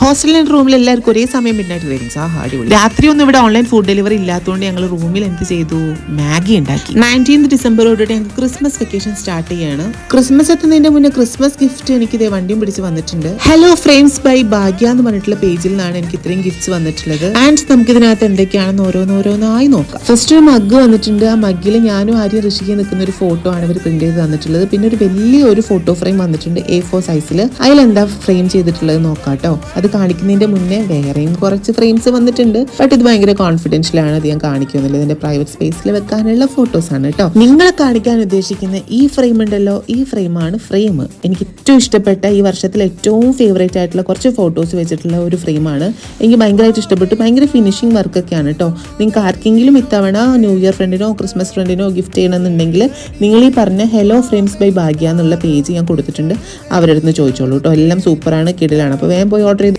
ഹോസ്റ്റലിൽ റൂമിൽ എല്ലാവർക്കും ഒരേ സമയം പിന്നായിട്ട് ക്രേവിങ്സ് ആ അടിപൊളി. രാത്രി ഒന്നും ഇവിടെ ഓൺലൈൻ ഫുഡ് ഡെലിവറി ഇല്ലാത്തതുകൊണ്ട് ഞങ്ങൾ റൂമിൽ എന്ത് ചെയ്തു? മാഗി ഉണ്ടാക്കി. നയന്റീൻത് ഡിസംബറോട് ഞങ്ങൾക്ക് ക്രിസ്മസ് വെക്കേഷൻ സ്റ്റാർട്ട് ചെയ്യാണ്. ക്രിസ്മസ് എത്തുന്നതിന്റെ മുന്നേ ക്രിസ്മസ് ഗിഫ്റ്റ് എനിക്ക് ഇതേ വണ്ടിയും പിടിച്ച് വന്നിട്ടുണ്ട്. ഹലോ ഫ്രെയിംസ് ബൈ ഭാഗ്യ എന്ന് പറഞ്ഞിട്ടുള്ള പേജിൽ നിന്നാണ് എനിക്ക് ഇത്രയും ഗിഫ്റ്റ്സ് വന്നിട്ടുള്ളത്. ആൻഡ് നമുക്ക് ഇതിനകത്ത് എന്തൊക്കെയാണെന്ന് ഓരോന്നോരോന്നായി നോക്കാം. ഫസ്റ്റ് ഒരു മഗ് വന്നിട്ടുണ്ട്. ആ മഗ്ഗിൽ ഞാനും ആര്യ ഋഷിക്ക് നിൽക്കുന്ന ഒരു ഫോട്ടോ ആണ് ഇവർ പ്രിന്റ് ചെയ്ത് തന്നിട്ടുള്ളത്. പിന്നെ ഒരു വലിയ ഒരു ഫോട്ടോ ഫ്രെയിം വന്നിട്ടുണ്ട് എ ഫോർ സൈസിൽ അതിലെന്താ ഫ്രെയിം ചെയ്തിട്ടുള്ളത് നോക്കാം കേട്ടോ അത് കാണിക്കുന്നതിന്റെ മുന്നേ വേറെയും കുറച്ച് ഫ്രെയിംസ് വന്നിട്ടുണ്ട്. ബട്ട് ഇത് ഭയങ്കര കോൺഫിഡൻഷ്യലാണ് അത് ഞാൻ കാണിക്കുന്നില്ല. ഇതിന്റെ പ്രൈവറ്റ് സ്പേസിൽ വെക്കാനുള്ള ഫോട്ടോസ് ആണ് കേട്ടോ നിങ്ങളെ കാണിക്കാൻ ഉദ്ദേശിക്കുന്ന ഈ ഫ്രെയിം ഉണ്ടല്ലോ? ഈ ഫ്രെയിമാണ് ഫ്രെയിം എനിക്ക് ഏറ്റവും ഇഷ്ടപ്പെട്ട ഈ വർഷത്തിൽ ഏറ്റവും ഫേവറേറ്റ് ആയിട്ടുള്ള കുറച്ച് ഫോട്ടോസ് വെച്ചിട്ടുള്ള ഒരു ഫ്രെയിമാണ് എനിക്ക് ഭയങ്കരമായിട്ട് ഇഷ്ടപ്പെട്ടു. ഭയങ്കര ഫിനിഷിംഗ് വർക്കൊക്കെയാണ് കേട്ടോ നിങ്ങൾക്ക് ആർക്കെങ്കിലും ഇത്തവണ ന്യൂ ഇയർ ഫ്രണ്ടിനോ ക്രിസ്മസ് ഫ്രണ്ടിനോ ഗിഫ്റ്റ് ചെയ്യണമെന്നുണ്ടെങ്കിൽ നിങ്ങൾ ഈ പറഞ്ഞ ഹലോ ഫ്രെയിംസ് ബൈ ഭാഗ്യ എന്നുള്ള പേജ് ഞാൻ കൊടുത്തിട്ടുണ്ട്. അവരടുന്ന് ചോദിച്ചോളൂ കേട്ടോ എല്ലാം സൂപ്പറാണ് കിടിലാണ്. അപ്പോൾ വേഗം പോയി ഓർഡർ ചെയ്ത്